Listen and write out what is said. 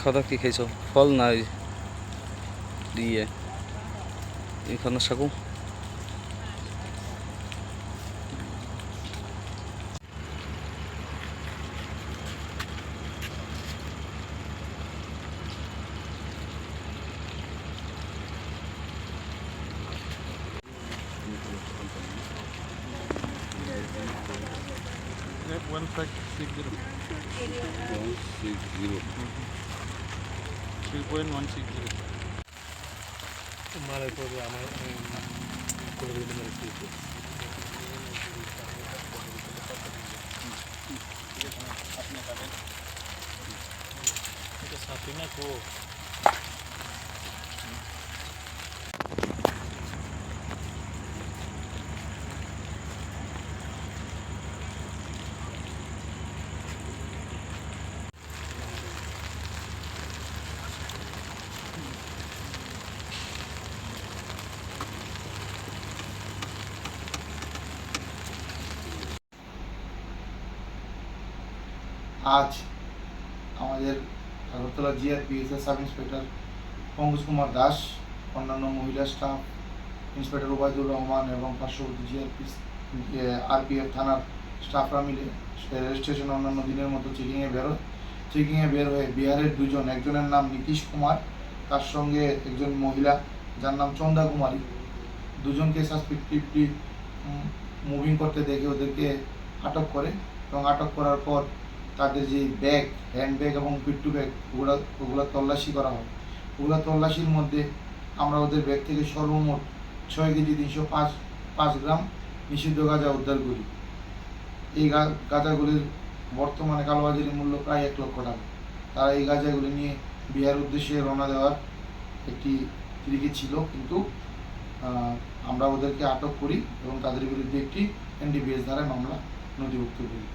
খাওয়া কি খাইছ ফল না দিয়ে? এখানে সাকু one five six zero. Three point one six zero. মারার পরে আমার করে দিলে মেরে দিয়েছে এটা সাথে না কো আজ আমাদের আগরতলা জিআরপিএসের সাব ইন্সপেক্টর পঙ্কজ কুমার দাস, অন্যান্য মহিলা স্টাফ, ইন্সপেক্টর ওবায়দুর রহমান এবং পার্শ্ববর্তী জিআরপি আরপিএফ থানার স্টাফরা মিলে রেল স্টেশনে অন্যান্য দিনের মতো চেকিংয়ে বেরোয় চেকিংয়ে বের হয়ে বিহারের দুজন, একজনের নাম নীতিশ কুমার, তার সঙ্গে একজন মহিলা, যার নাম চন্দা কুমারী। দুজনকে সাসপেক্টিভলি মুভিং করতে দেখে ওদেরকে আটক করে এবং আটক করার পর তাদের যে ব্যাগ হ্যান্ড ব্যাগ এবং পিট্টু ব্যাগ, ওগুলো ওগুলো তল্লাশি করা হয়। ওগুলো তল্লাশির মধ্যে আমরা ওদের ব্যাগ থেকে সর্বমোট ছয় কেজি তিনশো পাঁচ পাঁচ গ্রাম নিষিদ্ধ গাঁজা উদ্ধার করি। এই গাঁজাগুলির বর্তমানে কালোবাজারের মূল্য প্রায় এক লক্ষ টাকা। তারা এই গাঁজাগুলি নিয়ে বিহার উদ্দেশ্যে রওনা দেওয়ার একটি দিকে ছিল, কিন্তু আমরা ওদেরকে আটক করি এবং তাদের বিরুদ্ধে একটি এনডিপিএস দ্বারা মামলা নথিভুক্ত করি।